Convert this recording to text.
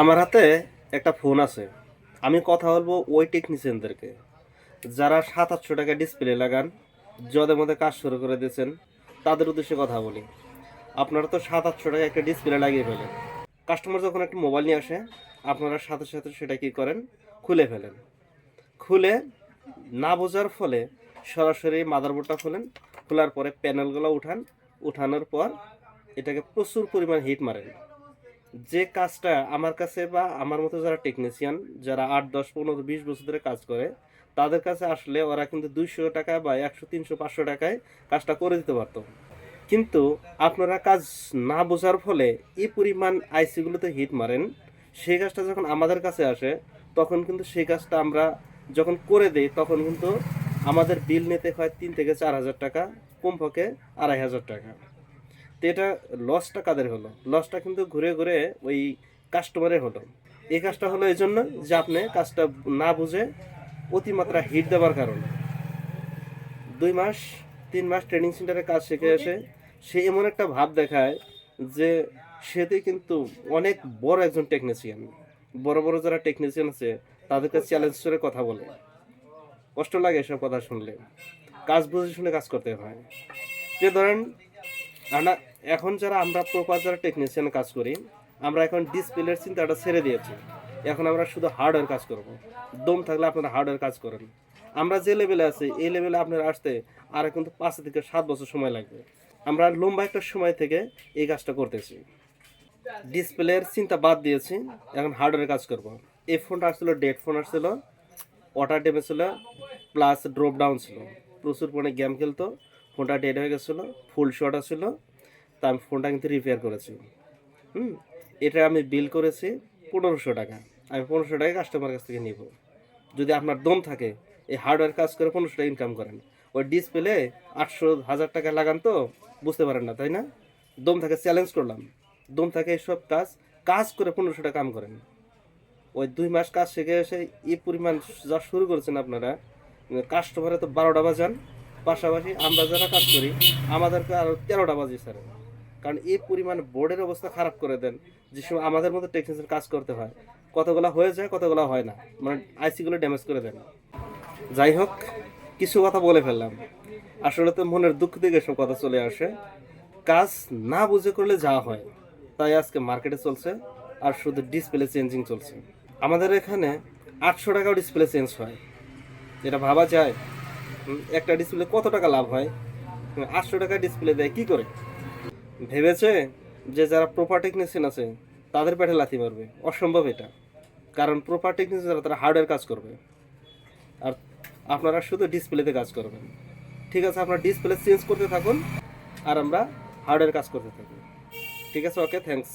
আমার হাতে একটা ফোন আছে। আমি কথা বলব ওই টেকনিশিয়ানদেরকে যারা সাত আটশো টাকা ডিসপ্লে লাগান জদের মধ্যে কাজ শুরু করে দিয়েছেন, তাদের উদ্দেশ্যে কথা বলি। আপনারা তো সাত আটশো টাকা একটা ডিসপ্লে লাগিয়ে ফেলেন। কাস্টমার যখন একটা মোবাইল নিয়ে আসে, আপনারা সাথে সাথে সেটা কি করেন? খুলে ফেলেন। খুলে না বোঝার ফলে সরাসরি মাদারবোর্ডটা খোলেন, খোলার পরে প্যানেলগুলো উঠান। উঠানোর পর এটাকে প্রচুর পরিমাণ হিট মারেন। যে কাজটা আমার কাছে বা আমার মতো যারা টেকনিশিয়ান যারা আট, দশ, পনেরো, বিশ বছর ধরে কাজ করে, তাদের কাছে আসলে ওরা কিন্তু দুইশো টাকা বা একশো, তিনশো, পাঁচশো টাকায় কাজটা করে দিতে পারতো। কিন্তু আপনারা কাজ না বোঝার ফলে এই পরিমাণ আইসিগুলোতে হিট মারেন। সেই কাজটা যখন আমাদের কাছে আসে, তখন কিন্তু সেই কাজটা আমরা যখন করে দেই, তখন কিন্তু আমাদের বিল নিতে হয় তিন থেকে চার হাজার টাকা, কমপক্ষে আড়াই হাজার টাকা। তো এটা লসটা কাদের হলো? লসটা কিন্তু ঘুরে ঘুরে ওই কাস্টমারের হলো। এই কাজটা হলো এই জন্য যে আপনি কাজটা না বুঝে অতিমাত্রা হিট দেওয়ার কারণে। দুই মাস, তিন মাস ট্রেনিং সেন্টারে কাজ শিখে এসে সে এমন একটা ভাব দেখায় যে সেতে কিন্তু অনেক বড় একজন টেকনিশিয়ান বড় বড় যারা টেকনিশিয়ান আছে, তাদেরকে চ্যালেঞ্জ করে কথা বলে। কষ্ট লাগে এসব কথা শুনলে। কাজ বুঝে শুনে কাজ করতে হয়। যে ধরেন আমরা এখন যারা আমরা প্রপার যারা টেকনিশিয়ান কাজ করি, আমরা এখন ডিসপ্লের চিন্তাটা ছেড়ে দিয়েছি। এখন আমরা শুধু হার্ডওয়্যার কাজ করব। দম থাকলে আপনারা হার্ডওয়্যার কাজ করেন। আমরা যে লেভেলে আছি, এই লেভেলে আপনারা আসতে আর কিন্তু পাঁচ থেকে সাত বছর সময় লাগবে। আমরা লম্বা একটা সময় থেকে এই কাজটা করতেছি। ডিসপ্লের চিন্তা বাদ দিয়েছি, এখন হার্ডওয়্যার কাজ করব। এই ফোনটা আসছিল ডেড ফোন আসছিল ওয়াটার ডেমে ছিল প্লাস ড্রপ ডাউন ছিল। প্রচুর পরিমাণে গেম খেলতো। ফোনটা ডেড হয়ে গেছিল ফুল শট ছিল তা আমি ফোনটা কিন্তু রিপেয়ার করেছি। হুম? এটা আমি বিল করেছি পনেরোশো টাকা। আমি পনেরোশো টাকা কাস্টমারের কাছ থেকে নিব। যদি আপনার দম থাকে, এই হার্ডওয়্যার কাজ করে পনেরোশো টাকা ইনকাম করেন। ওই ডিসপ্লে আটশো হাজার টাকা লাগান তো, বুঝতে পারেন না, তাই না? দম থাকে চ্যালেঞ্জ করলাম। দম থাকে এসব কাজ কাজ করে পনেরোশো টাকা কাম করেন। ওই দুই মাস কাজ শিখে এসে এই পরিমাণ যা শুরু করেছেন আপনারা কাস্টমারে তো বারোটা বাজান। পাশাপাশি আমরা যারা কাজ করি, আমাদেরকে আরও তেরোটা বাজে স্যার। কারণ এই পরিমাণ বোর্ডের অবস্থা খারাপ করে দেন, যে সময় আমাদের মতো টেকনিশিয়ান কাজ করতে হয়। কতগুলো হয়ে যায়, কতগুলো হয় না। মানে আইসিগুলো ড্যামেজ করে দেন। যাই হোক, কিছু কথা বলে ফেললাম। আসলে তো মনের দুঃখ থেকে সব কথা চলে আসে। কাজ না বুঝে করলে যা হয়, তাই আজকে মার্কেটে চলছে, আর শুধু ডিসপ্লে চেঞ্জিং চলছে। আমাদের এখানে আটশো টাকাও ডিসপ্লে চেঞ্জ হয়। এটা ভাবা যায়? একটা ডিসপ্লে কত টাকা লাভ হয়? আটশো টাকা ডিসপ্লে দেয়, কি করে? ভেবেছে যে যারা প্রপার টেকনিশিয়ান আছে, তাদের পেটে লাথি মারবে। অসম্ভব এটা। কারণ প্রপার টেকনিশিয়ান যারা তারা হার্ডওয়্যার কাজ করবে। আর আপনারা শুধু ডিসপ্লেতে কাজ করবেন। ঠিক আছে, আপনারা ডিসপ্লে চেঞ্জ করতে থাকুন, আর আমরা হার্ডওয়্যার কাজ করতে থাকি ঠিক আছে ওকে থ্যাঙ্কস